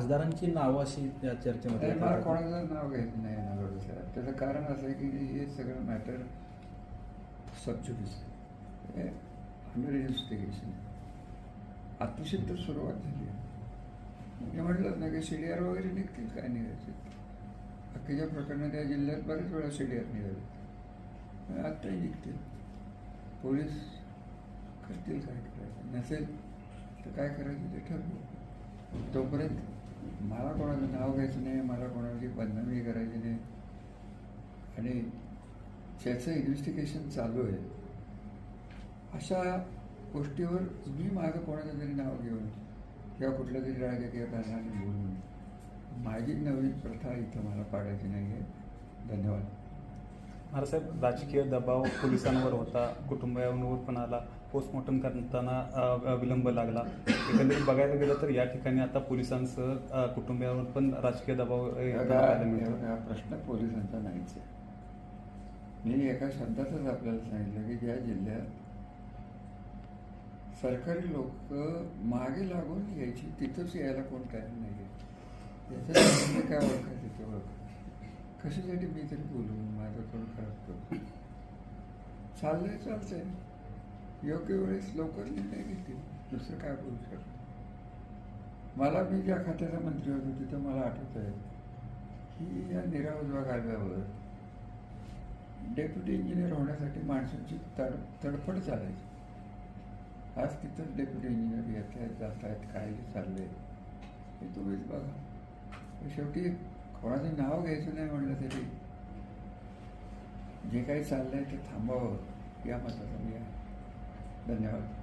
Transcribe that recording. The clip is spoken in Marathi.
खासदारांची नावं अशी या चर्चेमध्ये नाही, मला येतात. कोणाचं नाव घ्यायचं नाही नगर साहेब त्याचं कारण असं आहे की हे सगळं मॅटर सबज्युडिस आहे अंडर इन्व्हेस्टिगेशन तर सुरुवात झाली आहे. म्हणजे म्हटलंच ना की सी डी आर वगैरे निघतील काय निघायचे बाकीच्या प्रकरणात या जिल्ह्यात बरेच वेळा सी डी आर निघाले आत्ताही निघतील. पोलीस करतील काय करायचं? नसेल तर काय करायचं ते ठरवू. तोपर्यंत मला कोणाचं नाव घ्यायचं नाही मला कोणाची बदनामी करायची नाही. आणि ज्याचं इन्व्हेस्टिगेशन चालू आहे. अशा गोष्टीवर मी माझं कोणाचं तरी नाव घेऊन किंवा कुठल्या तरी राजकीय कारणाने बोलून माझी नवीन प्रथा इथं मला पाडायची नाही आहे धन्यवाद. महाराजसाहेब राजकीय दबाव पोलिसांवर होता कुटुंबियांवर पण आला पोस्टमॉर्टम करताना विलंब लागला. एकंदरीत बघायला गेलं तर या ठिकाणी आता पोलिसांसह कुटुंबियांवर पण राजकीय दबाव प्रश्न पोलिसांचा नाहीच आहे. मी एका शब्दातच आपल्याला सांगितलं की ज्या जिल्ह्यात सरकारी लोक मागे लागून यायची तिथंच यायला कोण तयार नाही याच्यात काय ओळखायचं ते ओळख कशासाठी मी तरी बोलू? माझं चाललंय चालतंय. योग्य वेळेस लवकर निर्णय घेतील. दुसरं काय बोलू शकतो? मला मी ज्या खात्याचा मंत्री होतो तिथं मला आठवत आहे की या निराउजवा कालव्यावर डेप्युटी इंजिनियर होण्यासाठी माणसांची तड तडफड चालायची. आज तिथं डेप्युटी इंजिनियर येत आहेत जात आहेत काय चाललंय हे तुम्हीच बघा. शेवटी कोणाचं नाव घ्यायचं नाही म्हणलं तरी जे काही चाललंय ते थांबावं या मताचा मी आहे धन्यवाद.